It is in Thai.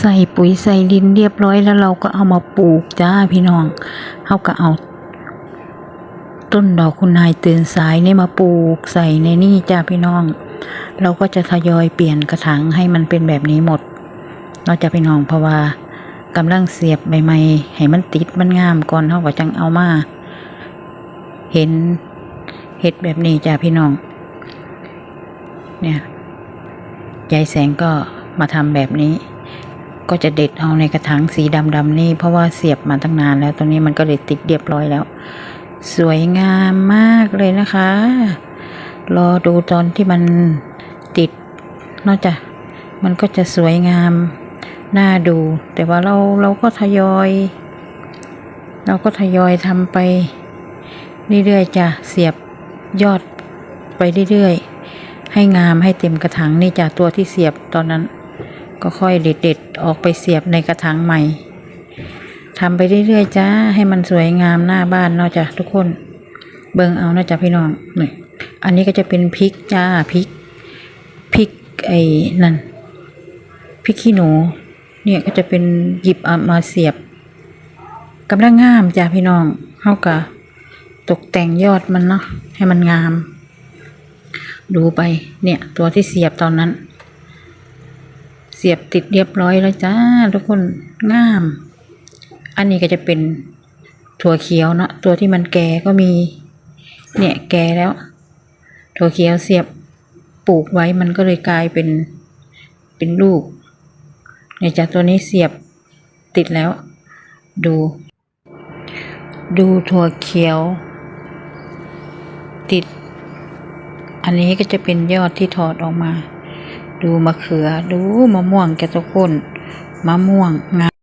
ใส่ปุ๋ยใส่ดินเรียบร้อยแล้วเราก็เอามาปลูกจ้าพี่น้องเขาก็เอา ต้นดอกคุณนายตื่นสายนี่มาปลูกใส่ในนี่จ้าพี่น้อง เราก็จะทยอยเปลี่ยนกระถางให้มันเป็นแบบนี้หมดเนอกจากพี่น้องเพราะว่ากำลังเสียบใหม่ให้มันติดมันงามก่อนเขาก็จังเอามา เห็นเห็ดแบบนี้จ้าพี่น้อง เนี่ยยายแสงก็มาทำแบบนี้ ก็จะเด็ดเอาในกระถางสีดำๆนี่เพราะว่าเสียบมาตั้งนานแล้วตรงนี้มันก็เลยติดเรียบร้อยแล้ว สวยงามมากเลยนะคะ รอดูตอนที่มันติดนอกจากมันก็จะสวยงามน่าดู แต่ว่าเราเราก็ทยอย เราก็ทยอยทำไปเรื่อยๆจ้ะเสียบยอดไปเรื่อยๆให้งามให้เต็มกระถางนี่จ้ะตัวที่เสียบตอนนั้น ก็ค่อยเด็ดๆออกไปเสียบในกระถางใหม่ทำไปเรื่อยๆจ้าให้มันสวยงามหน้าบ้านเนาะจ้ะทุกคน เบิ่งเอานะจ๊ะพี่น้องนี่อันนี้ก็จะเป็นพริกจ้าพริกพริกไอ้นั่นพริกขี้หนู เนี่ยก็จะเป็นหยิบเอามาเสียบกำลังงามจ้าพี่น้องเท่ากับตกแต่งยอดมันเนาะให้มันงาม ดูไปเนี่ยตัวที่เสียบตอนนั้น เสียบติดเรียบร้อยแล้วจ้าทุกคนงาม อันนี้ก็จะเป็นถั่วเขียวเนาะตัวที่มันแก่ก็มี เนี่ยแก่แล้ว ถั่วเขียวเสียบปลูกไว้มันก็เลยกลายเป็นเป็นลูกเนี่ยจากตัวนี้เสียบติดแล้ว ดู ดูถั่วเขียว ติด อันนี้ก็จะเป็นยอดที่ถอดออกมา ดูมะเขือ ดูมะม่วงแกะตะก้นมะม่วงงา